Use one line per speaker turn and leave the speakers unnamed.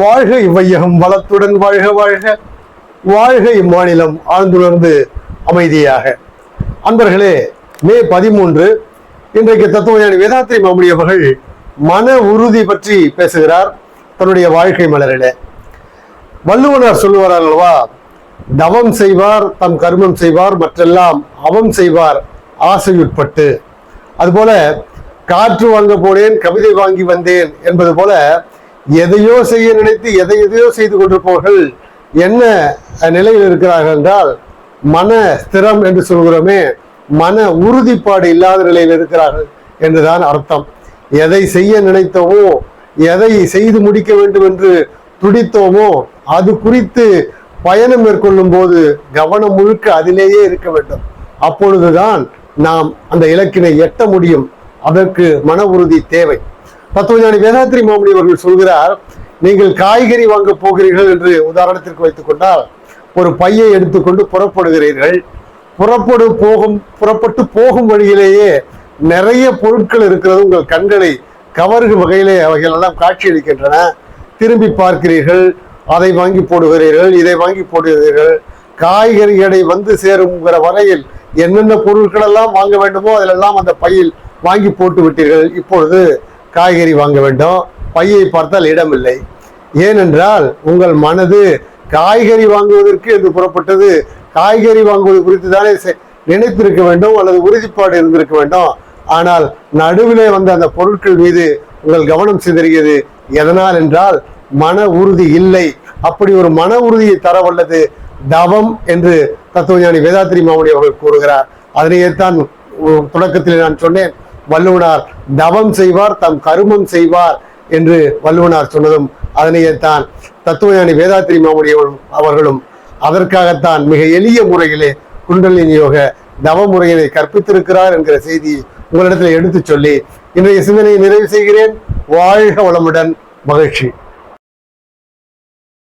வாழ்க இவ்வையகம் வளத்துடன் வாழ்க வாழ்க. வாழ்க இம்மாநிலம் ஆழ்ந்துணர்ந்து அமைதியாக. அன்பர்களே மே பதிமூன்று இன்றைக்கு தத்துவஞானி வேதாத்திரி மாமுனி அவர்கள் மன உறுதி பற்றி பேசுகிறார் தன்னுடைய வாழ்க்கை மலரிலே. வள்ளுவனார் சொல்லுவார் அல்லவா தவம் செய்வார் தம் கர்மம் செய்வார் மற்றெல்லாம் அவம் செய்வார் ஆசையுட்பட்டு. அதுபோல காற்று வாங்க போனேன் கவிதை வாங்கி வந்தேன் என்பது போல எதையோ செய்ய நினைத்து எதை எதையோ செய்து கொண்டிருப்பவர்கள் என்ன நிலையில் இருக்கிறார்கள் என்றால் மன ஸ்திரம் என்று சொல்கிறோமே மன உறுதிப்பாடு இல்லாத நிலையில் இருக்கிறார்கள் என்றுதான் அர்த்தம். எதை செய்ய நினைத்தோமோ எதை செய்து முடிக்க வேண்டும் என்று துடித்தோமோ அது குறித்து பயணம் மேற்கொள்ளும் போது கவனம் முழுக்க அதிலேயே இருக்க வேண்டும். அப்பொழுதுதான் நாம் அந்த இலக்கினை எட்ட முடியும். அதற்கு மன உறுதி தேவை. தத்துவஞானி வேதாத்திரி மாமணி அவர்கள் சொல்கிறார் நீங்கள் காய்கறி வாங்க போகிறீர்கள் என்று உதாரணத்திற்கு வைத்துக் கொண்டால் ஒரு பையை எடுத்துக்கொண்டு புறப்படுகிறீர்கள். புறப்படு போகும் புறப்பட்டு போகும் வழியிலேயே நிறைய பொருட்கள் இருக்கிறது உங்கள் கண்களை கவருகு வகையிலே அவைகள் எல்லாம் காட்சியளிக்கின்றன. திரும்பி பார்க்கிறீர்கள் அதை வாங்கி போடுகிறீர்கள் இதை வாங்கி போடுகிறீர்கள். காய்கறி எடை வந்து சேருங்கிற வரையில் என்னென்ன பொருட்கள் எல்லாம் வாங்க வேண்டுமோ அதிலெல்லாம் அந்த பையில் வாங்கி போட்டு விட்டீர்கள். இப்பொழுது காய்கறி வாங்க வேண்டும். பையை பார்த்தால் இடமில்லை. ஏனென்றால் உங்கள் மனது காய்கறி வாங்குவதற்கு என்று புறப்பட்டது. காய்கறி வாங்குவது குறித்து தானே செ- நினைத்திருக்க வேண்டும் அல்லது உறுதிப்பாடு இருந்திருக்க வேண்டும். ஆனால் நடுவிலே வந்த அந்த பொருட்கள் மீது உங்கள் கவனம் சிதறியது. எதனால் என்றால் மன உறுதி இல்லை. அப்படி ஒரு மன உறுதியை தர வல்லது தவம் என்று தத்துவஞானி வேதாத்திரி மாமணி அவர்கள் கூறுகிறார். அதனையே தான் தொடக்கத்தில் நான் சொன்னேன். வள்ளுவனார் தவம் செய்வார் தம் கருமம் செய்வார் என்று வள்ளுவனார் சொன்னதும் அதனையேத்தான் தத்துவஞானி வேதாத்திரி மாமணி அவர்களும் அவர்களும் அதற்காகத்தான் மிக எளிய முறையிலே குண்டலினி யோக தவ முறையினை கற்பித்திருக்கிறார் என்கிற செய்தி உங்களிடத்தில் எடுத்துச் சொல்லி இன்றைய சிந்தனையை நிறைவு செய்கிறேன். வாழ்க வளமுடன். மகிழ்ச்சி.